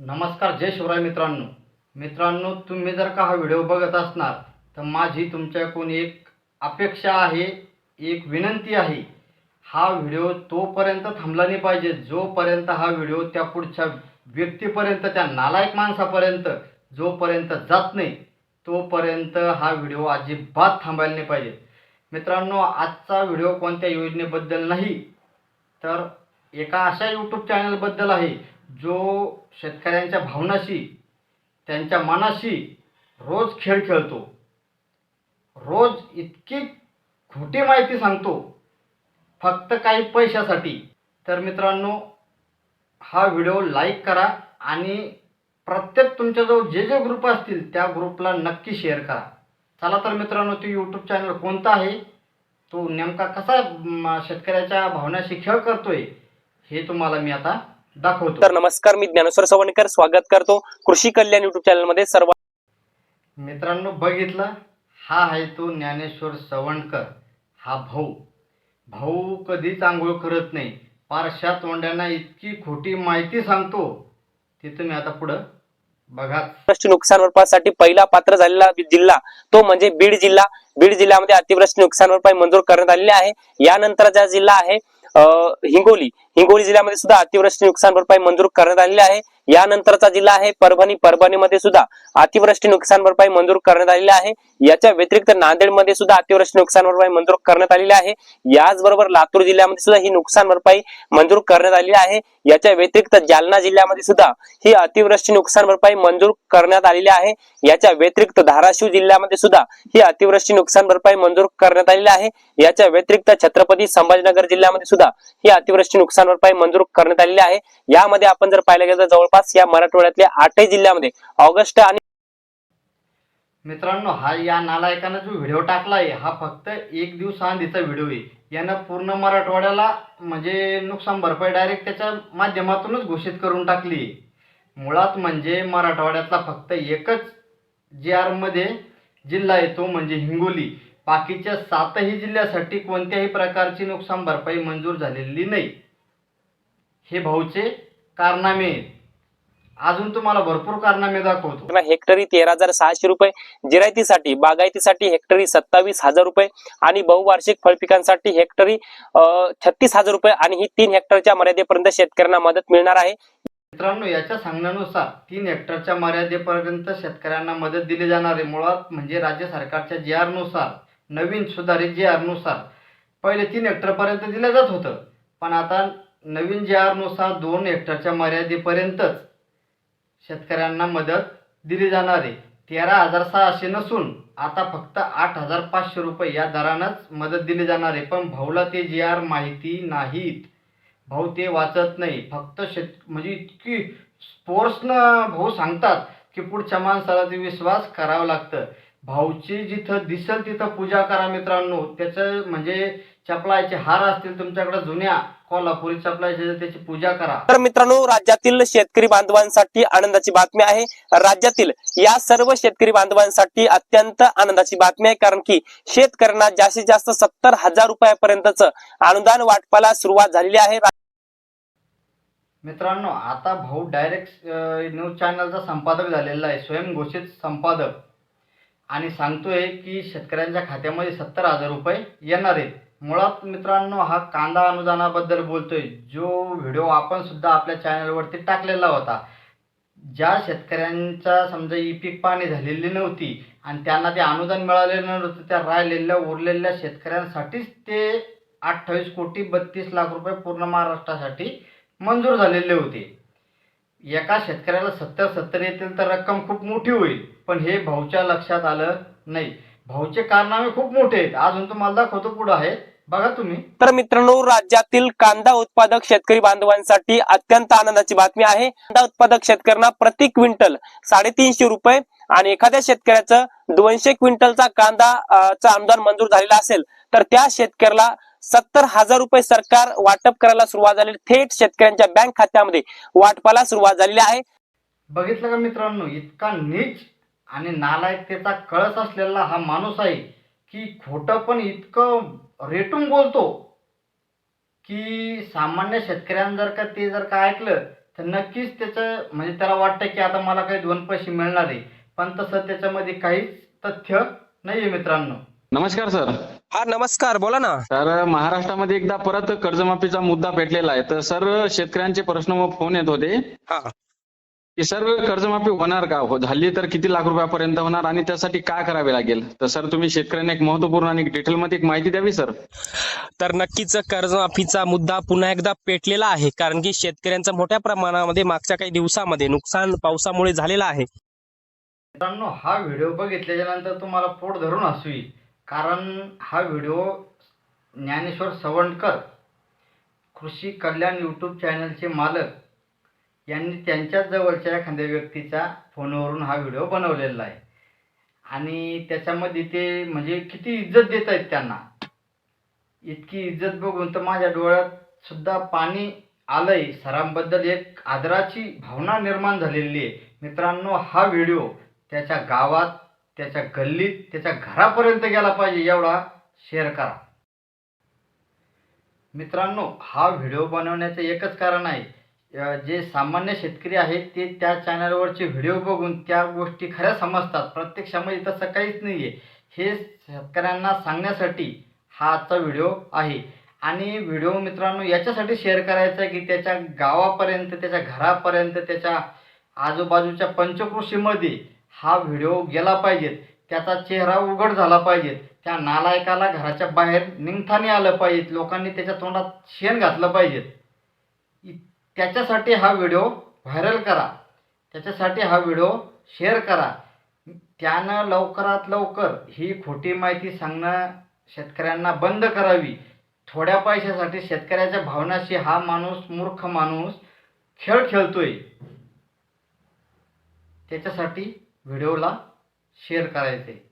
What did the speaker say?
नमस्कार जय शिवराय मित्रांनो. मित्रांनो तुम्ही जर का हा व्हिडिओ बघत असणार तर माझी तुमच्याकडून एक अपेक्षा आहे एक विनंती आहे. हा व्हिडिओ तोपर्यंत थांबला नाही पाहिजे. जोपर्यंत हा व्हिडिओ त्या पुढच्या व्यक्तीपर्यंत त्या नालायक माणसापर्यंत जोपर्यंत जात नाही तोपर्यंत हा व्हिडिओ अजिबात थांबायला नाही पाहिजे. मित्रांनो आजचा व्हिडिओ कोणत्या योजनेबद्दल नाही तर एका अशा यूट्यूब चॅनलबद्दल आहे. जो शेतकऱ्यांच्या भावनाशी त्यांच्या मनाशी रोज खेळ खेळतो रोज इतकी खोटी माहिती सांगतो फक्त काही पैशासाठी. तर मित्रांनो हा व्हिडिओ लाईक करा आणि प्रत्येक तुमच्याजवळ जे जे ग्रुप असतील त्या ग्रुपला नक्की शेअर करा. चला तर मित्रांनो तो यूट्यूब चॅनल कोणता आहे? तो नेमका कसा शेतकऱ्याच्या भावनाशी खेळ करतोय हे तुम्हाला मी आता दाखवतो. तर नमस्कार मी ज्ञानेश्वर सवणकर. स्वागत करतो कृषी कल्याण युट्यूब चॅनलमध्ये सर्व मित्रांनो बघितलं? हा आहे तो ज्ञानेश्वर सवणकर. हा भाऊ. भाऊ कधीच आंघोळ करत नाही. पारशा तोंड्यांना इतकी खोटी माहिती सांगतो. ती तुम्ही आता पुढं बघा नुकसान भरपाईसाठी पहिला पात्र झालेला जिल्हा तो म्हणजे बीड जिल्हा. बीड जिल्ह्यामध्ये अतिवृष्टी नुकसान भरपाई मंजूर करण्यात आलेली आहे. यानंतरचा जिल्हा आहे हिंगोली. हिंगोली जिल्ह्यामध्ये सुद्धा अतिवृष्टी नुकसान भरपाई मंजूर करण्यात आलेली आहे. यानंतरचा जिल्हा आहे परभणी. परभणीमध्ये सुद्धा अतिवृष्टी नुकसान भरपाई मंजूर करण्यात आलेली आहे. याच्या व्यतिरिक्त नांदेडमध्ये सुद्धा अतिवृष्टी नुकसान भरपाई मंजूर करण्यात आलेली आहे. याचबरोबर लातूर जिल्ह्यामध्ये सुद्धा ही नुकसान भरपाई मंजूर करण्यात आलेली आहे. याच्या व्यतिरिक्त जालना जिल्ह्यामध्ये सुद्धा ही अतिवृष्टी नुकसान भरपाई मंजूर करण्यात आलेली आहे. याच्या व्यतिरिक्त धाराशिव जिल्ह्यामध्ये सुद्धा ही अतिवृष्टी नुकसान भरपाई मंजूर करण्यात आलेली आहे. याच्या व्यतिरिक्त छत्रपती संभाजीनगर जिल्ह्यामध्ये सुद्धा ही अतिवृष्टी नुकसान भरपाई मंजूर करण्यात आलेली आहे. यामध्ये आपण जर पाहिलं गेलं तर जवळपास या मराठवाड्यातल्या आठही जिल्ह्यामध्ये ऑगस्ट आणि मित्रांनो हा या नालायकानं जो व्हिडिओ टाकलाय हा फक्त एक दिवसाआधीचा व्हिडिओ आहे. यानं पूर्ण मराठवाड्याला म्हणजे नुकसान भरपाई डायरेक्ट त्याच्या माध्यमातूनच घोषित करून टाकली मुळात म्हणजे मराठवाड्यातला फक्त एकच जे आरमध्ये जिल्हा येतो म्हणजे हिंगोली. बाकीच्या सातही जिल्ह्यासाठी कोणत्याही प्रकारची नुकसान भरपाई मंजूर झालेली नाही. हे भाऊचे कारनामे. अजून तुम्हाला भरपूर कारनामे दाखवतो. हेक्टरी तेरा हजार सहाशे रुपये जिरायतीसाठी बागायतीसाठी हेक्टरी सत्तावीस हजार रुपये आणि बहुवार्षिक फळपिकांसाठी हेक्टरी छत्तीस हजार रुपये आणि ही तीन हेक्टरच्या मर्यादेपर्यंत शेतकऱ्यांना मदत मिळणार आहे. मित्रांनो याच्या सांगण्यानुसार तीन हेक्टरच्या मर्यादेपर्यंत शेतकऱ्यांना मदत दिली जाणार आहे. मुळात म्हणजे राज्य सरकारच्या जी नुसार नवीन सुधारित जी नुसार पहिले तीन हेक्टरपर्यंत दिलं जात होतं. पण आता नवीन जी आरनुसार दोन हेक्टरच्या मर्यादेपर्यंतच शेतकऱ्यांना मदत दिली जाणार आहे. तेरा हजार सहाशे नसून आता फक्त आठ हजार पाचशे रुपये या दरानंच मदत दिली जाणार आहे. पण भाऊला ते जी आर माहिती नाहीत. भाऊ ते वाचत नाही. फक्त शेत म्हणजे इतकी स्पोर्ट्सनं भाऊ सांगतात की पुढच्या माणसाला ते विश्वास करावा लागतं. भाऊची जिथं दिसेल तिथं पूजा करा मित्रांनो. त्याचं म्हणजे चपलायचे हार असतील तुमच्याकडे जुन्या. कोल्हापुरी चपलाचे तर त्याची पूजा करा. तर मित्रांनो राज्यातील शेतकरी बांधवांसाठी आनंदाची बातमी आहे. राज्यातील या सर्व शेतकरी बांधवांसाठी अत्यंत आनंदाची बातमी आहे कारण की शेतकऱ्यांना जास्तीत जास्त सत्तर हजार रुपयापर्यंतच अनुदान वाटपाला सुरुवात झालेली आहे. मित्रांनो आता भाऊ डायरेक्ट न्यूज चॅनलचा संपादक झालेला आहे स्वयंघोषित संपादक. आणि सांगतोय की शेतकऱ्यांच्या खात्यामध्ये सत्तर हजार रुपये येणार आहेत. मुळात मित्रांनो हा कांदा अनुदानाबद्दल बोलतोय. जो व्हिडिओ आपण सुद्धा आपल्या चॅनलवरती टाकलेला होता. ज्या शेतकऱ्यांचा समजा ई पीक पाणी झालेली नव्हती आणि त्यांना ते अनुदान मिळालेलं नव्हतं त्या राहिलेल्या उरलेल्या शेतकऱ्यांसाठीच ते अठ्ठावीस कोटी बत्तीस लाख रुपये पूर्ण महाराष्ट्रासाठी मंजूर झालेले होते. एका शेतकऱ्याला सत्तर सत्तर येतील तर रक्कम खूप मोठी होईल पण हे भाऊच्या लक्षात आलं नाही. भाऊचे कारनामे खूप मोठे आहेत. अजून तुम्हाला दाखवतो पुढं आहे. बघा तुम्ही. तर मित्रांनो राज्यातील कांदा उत्पादक शेतकरी बांधवांसाठी अत्यंत आनंदाची बातमी आहे. कांदा उत्पादक शेतकऱ्यांना प्रति क्विंटल साडेतीनशे रुपये आणि एखाद्या शेतकऱ्याचं दोनशे क्विंटलचा कांदा चा अनुदान मंजूर झालेला असेल तर त्या शेतकऱ्याला सत्तर हजार रुपये सरकार वाटप करायला सुरुवात झाली. थेट शेतकऱ्यांच्या बँक खात्यामध्ये वाटपाला सुरुवात झालेली आहे. बघितलं का मित्रांनो इतका नीच आणि नालायकतेचा कळस असलेला हा माणूस आहे की खोटं पण इतकं रेटून बोलतो की सामान्य शेतकऱ्यांना जर का ते जर का ऐकलं तर नक्कीच त्याचं म्हणजे त्याला वाटतं की आता मला काही दोन पैसे मिळणार आहे. पण तसं त्याच्यामध्ये काहीच तथ्य नाही आहे मित्रांनो. नमस्कार सर. हा नमस्कार. बोला ना. तर महाराष्ट्रामध्ये एकदा परत कर्जमाफीचा मुद्दा पेटलेला आहे. तर सर शेतकऱ्यांचे प्रश्न व फोन येत होते. हा. की सर कर्जमाफी होणार का? हो झाली तर किती लाख रुपयापर्यंत होणार आणि त्यासाठी काय करावे लागेल? तर सर तुम्ही शेतकऱ्यांना एक महत्त्वपूर्ण आणि डिटेलमध्ये एक माहिती द्यावी सर. तर नक्कीच कर्जमाफीचा मुद्दा पुन्हा एकदा पेटलेला आहे कारण की शेतकऱ्यांचं मोठ्या प्रमाणामध्ये मागच्या काही दिवसामध्ये नुकसान पावसामुळे झालेलं आहे. मित्रांनो हा व्हिडिओ बघितल्याच्या नंतर तुम्हाला पोट धरून हसू येईल. कारण हा व्हिडिओ ज्ञानेश्वर सवंडकर कृषी कल्याण यूट्यूब चॅनलचे मालक यांनी त्यांच्याच जवळच्या एखाद्या व्यक्तीचा फोनवरून हा व्हिडिओ बनवलेला आहे. आणि त्याच्यामध्ये ते म्हणजे किती इज्जत देत आहेत त्यांना. इतकी इज्जत बघून तर माझ्या डोळ्यात सुद्धा पाणी आलंय. सरांबद्दल एक आदराची भावना निर्माण झालेली आहे. मित्रांनो हा व्हिडिओ त्याच्या गावात त्याच्या गल्लीत त्याच्या घरापर्यंत गेला पाहिजे एवढा शेअर करा. मित्रांनो हा व्हिडिओ बनवण्याचं एकच कारण आहे. जे सामान्य शेतकरी आहेत ते त्या चॅनलवरचे व्हिडिओ बघून त्या गोष्टी खऱ्या समजतात. प्रत्यक्षामध्ये तसं काहीच नाही आहे हे शेतकऱ्यांना सांगण्यासाठी हा आजचा व्हिडिओ आहे. आणि व्हिडिओ मित्रांनो याच्यासाठी शेअर करायचा आहे की त्याच्या गावापर्यंत त्याच्या घरापर्यंत त्याच्या आजूबाजूच्या पंचकृषीमध्ये हा व्हिडिओ गेला पाहिजेत त्याचा चेहरा उघड झाला पाहिजे. त्या नालायकाला घराच्या बाहेर निघतानी आलं पाहिजे. लोकांनी त्याच्या तोंडात शेण घातलं पाहिजेत त्याच्यासाठी हा व्हिडिओ व्हायरल करा. त्याच्यासाठी हा व्हिडिओ शेअर करा. त्यानं लवकरात लवकर ही खोटी माहिती सांगणं शेतकऱ्यांना बंद करावी. थोड्या पैशासाठी शेतकऱ्याच्या भावनाशी हा माणूस मूर्ख माणूस खेळ खेळतोय. त्याच्यासाठी व्हिडिओला शेअर करायचे